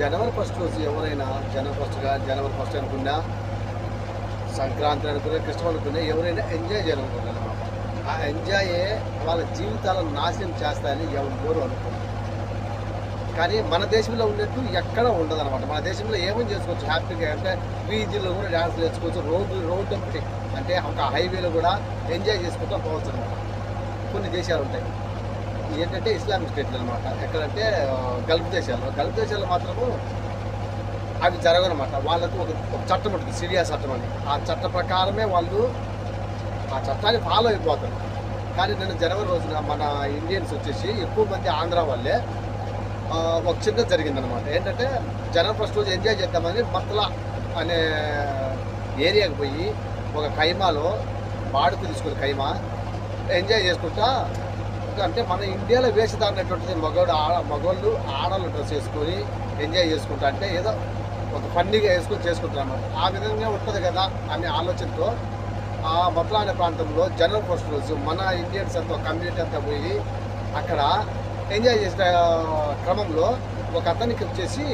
జనవరి first రోజు ఎవరైనా జనవరి ఫస్ట్గా జనవరి ఫస్ట్ అనుకున్నా సంక్రాంతి అనుకున్నా కృష్ణ అనుకున్నా ఎవరైనా ఎంజాయ్ చేయాలనుకుంటున్నారు? ఆ ఎంజాయే వాళ్ళ జీవితాలను నాశనం చేస్తాయని ఎవరు అనుకున్నారు కానీ మన దేశంలో ఉన్నట్టు ఎక్కడ ఉండదనమాట మన దేశంలో ఏమని చేసుకోవచ్చు? హ్యాపీగా అంటే బీచ్లో కూడా డ్యాన్స్ నేర్చుకోవచ్చు రోడ్డు రోడ్డు ఒకటి. అంటే ఒక హైవేలో కూడా ఎంజాయ్ చేసుకుంటూ పోవచ్చు అనమాట కొన్ని దేశాలు ఉంటాయి. ఏంటంటే ఇస్లామిక్ స్టేట్లు అనమాట ఎక్కడంటే గల్ఫ్ దేశాల్లో. గల్ఫ్ దేశాల్లో మాత్రము అవి జరగనమాట వాళ్ళకు ఒక చట్టం ఉంటుంది సిరియా చట్టం అని. ఆ చట్ట ప్రకారమే వాళ్ళు ఆ చట్టాన్ని ఫాలో అయిపోతారు. కానీ నేను జనవరి రోజున మన ఇండియన్స్ వచ్చేసి ఎక్కువ మంది ఆంధ్ర వాళ్ళే ఒక చిన్న జరిగిందనమాట ఏంటంటే జనవరి ఫస్ట్ రోజు ఎంజాయ్ చేద్దామని మత్తల అనే ఏరియాకి పోయి ఒక ఖైమాలో బాడుకు తీసుకుని ఖైమా ఎంజాయ్ చేసుకుంటా అంటే మన ఇండియాలో వేషధారణటువంటిది మగవాడు ఆడ మగవాళ్ళు ఆడవాళ్ళు డ్రెస్ వేసుకొని ఎంజాయ్ చేసుకుంటా అంటే ఏదో ఒక ఫన్నీగా వేసుకొని చేసుకుంటారు ఆ విధంగా ఉంటుంది కదా అనే ఆలోచనతో ఆ మట్లా ప్రాంతంలో జనరల్ ఫస్ట్ రోజు మన ఇండియన్స్ అంతా కమ్యూనిటీ అంతా పోయి అక్కడ ఎంజాయ్ చేసిన క్రమంలో ఒక అతనికి వచ్చేసి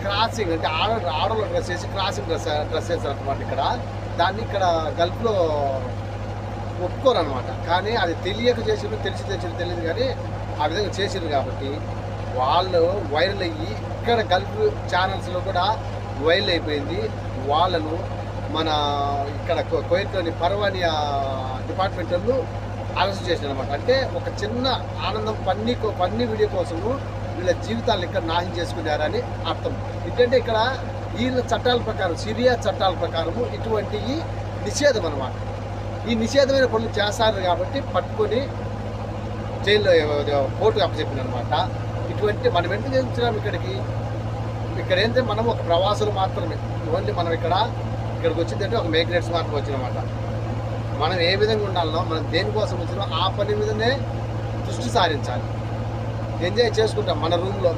క్రాసింగ్ అంటే ఆడ ఆడలో డ్రెస్ వేసి క్రాసింగ్ డ్రెస్ డ్రెస్ వేసారు అనమాట ఇక్కడ. దాన్ని ఇక్కడ గల్ఫ్లో ఒప్పుకోరు అనమాట కానీ అది తెలియక చేసిరు తెలిసి తెచ్చిన తెలియదు కానీ ఆ విధంగా చేసిరు కాబట్టి వాళ్ళు వైరల్ అయ్యి ఇక్కడ గల్ఫ్ ఛానల్స్లో కూడా వైరల్ అయిపోయింది. వాళ్ళను మన ఇక్కడ కో- కోయిట్లోని పర్వాణి డిపార్ట్మెంట్ వాళ్ళు అరెస్ట్ చేసిన అనమాట అంటే ఒక చిన్న ఆనందం పన్ని పన్ని వీడియో కోసము వీళ్ళ జీవితాలు ఇక్కడ నాశనం చేసుకున్నారని అర్థం. ఏంటంటే ఇక్కడ వీళ్ళ చట్టాల ప్రకారం సిరియా చట్టాల ప్రకారము ఇటువంటి నిషేధం అనమాట ఈ నిషేధమైన పనులు చేస్తారు కాబట్టి పట్టుకొని జైల్లో కోర్టుకు అప్పచెప్పింది అనమాట ఇటువంటి మనం ఎందుకు చేస్తున్నాం ఇక్కడికి? ఇక్కడ ఏంటంటే మనం ఒక ప్రవాసులు మాత్రమే. ఓన్లీ మనం ఇక్కడ ఇక్కడికి వచ్చిందంటే ఒక మేగ్నెట్స్ మాత్రం వచ్చినమాట. మనం ఏ విధంగా ఉండాలనో మనం దేనికోసం వచ్చినా ఆ పని మీదనే దృష్టి సారించాలి. ఎంజాయ్ చేసుకుంటాం మన రూమ్లో.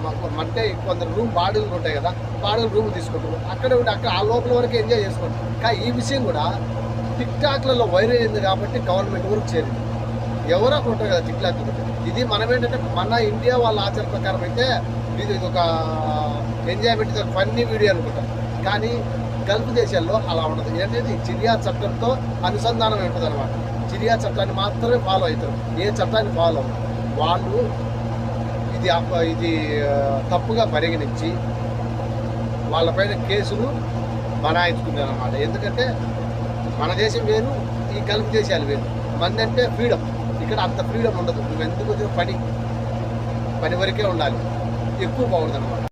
అంటే కొందరు రూమ్ బాడీలు ఉంటాయి కదా బాడీలు రూమ్ తీసుకుంటాం. అక్కడ ఉంటే అక్కడ ఆ లోపల వరకు ఎంజాయ్ చేసుకుంటాం. కానీ ఈ విషయం కూడా టిక్ టాక్లలో వైరల్ అయింది కాబట్టి గవర్నమెంట్ వరకు చేరింది. ఎవరో ఒకరు ఉంటారు కదా టిక్ టాక్ ఇది మనం ఏంటంటే మన ఇండియా వాళ్ళ ఆచార ప్రకారం అయితే ఇది ఒక ఎంజాయ్మెంట్ ఇది ఒక ఫన్నీ వీడియో అనుకుంటాం. కానీ గల్ఫ్ దేశాల్లో అలా ఉండదు. ఏంటంటే ఈ చిరియా చట్టంతో అనుసంధానం ఉంటుంది అనమాట చిరియా చట్టాన్ని మాత్రమే ఫాలో అవుతారు. ఏ చట్టాన్ని ఫాలో వాళ్ళు ఇది ఇది తప్పుగా పరిగణించి వాళ్ళపైన కేసులు బనాయించుకున్నారు అనమాట ఎందుకంటే మన దేశం వేరు ఈ గల్ఫ్ దేశాలు వేరు. మంది అంటే ఫ్రీడమ్. ఇక్కడ అంత ఫ్రీడమ్ ఉండదు. నువ్వు ఎందుకు పని? పని వరకే ఉండాలి. ఎక్కువ బాగుంటుంది అనమాట